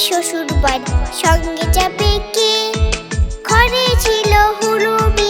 শ্বশুর বাড়ি সঙ্গে চাপে কে? ঘরে ছিল হুরুবি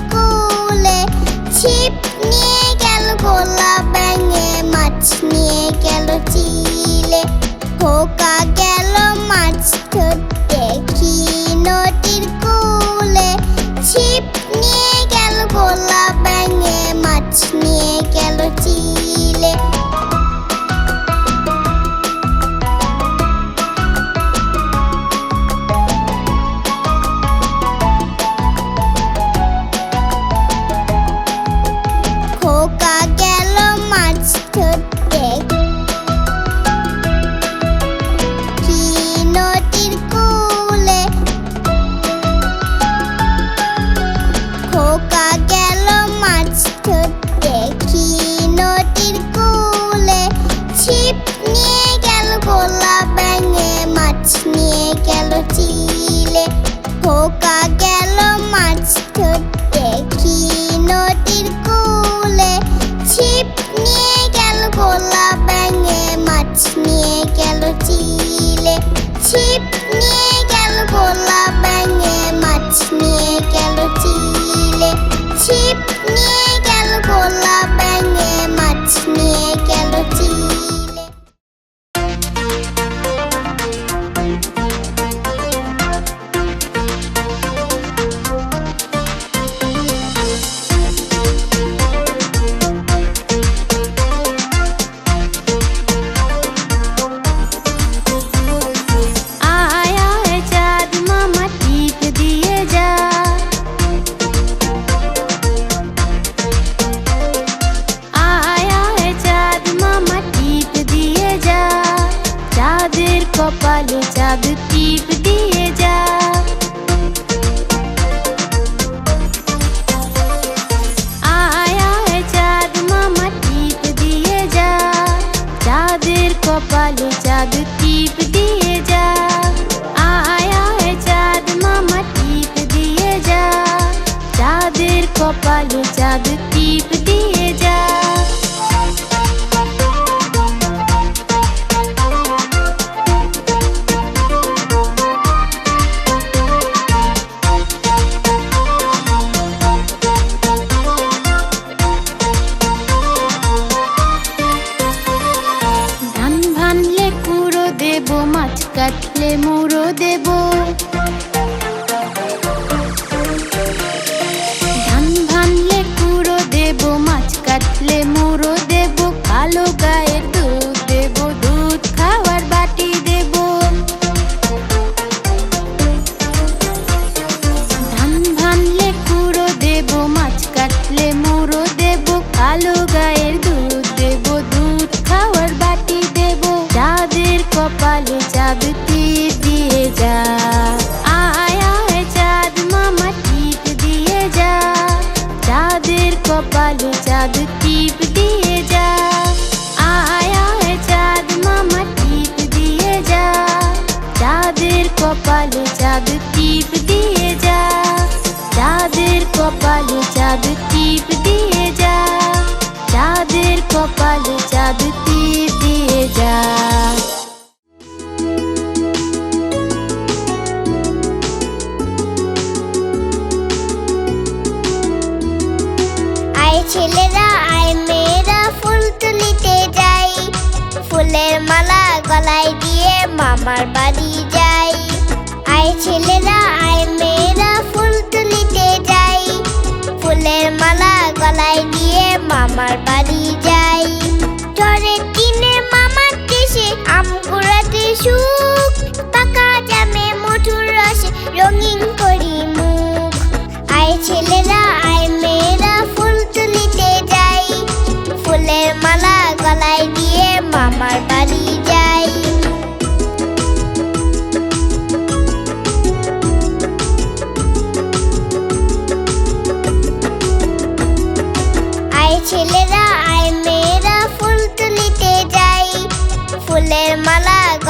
স্কুলে ছিপ নিয়ে গেল গোলা মাছ নিয়ে গেল চিলে খোকা গেল মাছ ধরতে। মাটির কুলে ছিপ নিয়ে গেল, গোলা ব্যাঙে মাছ নিয়ে গেল চিলে। ছিপ নিয়ে গেল, গোলা ব্যাঙে মাছ নিয়ে গেল চিলে। ছিপ নিয়ে les mots. মেয়েরা যাই। ফুলের মালা দিয়ে মামার বাড়ি যাই। আয় ছেলেরা, আয় মেয়েরা, ফুল তুলিতে যাই। ফুলের মালা গলায় দিয়ে মামার বাড়ি কুড়াতে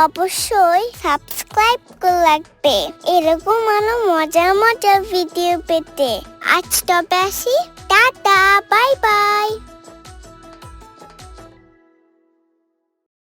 অবশ্যই সাবস্ক্রাইব করে রাখবে এরকম আরও মজার মজার ভিডিও পেতে। আজ তবে আসি। টাটা, বাই বাই।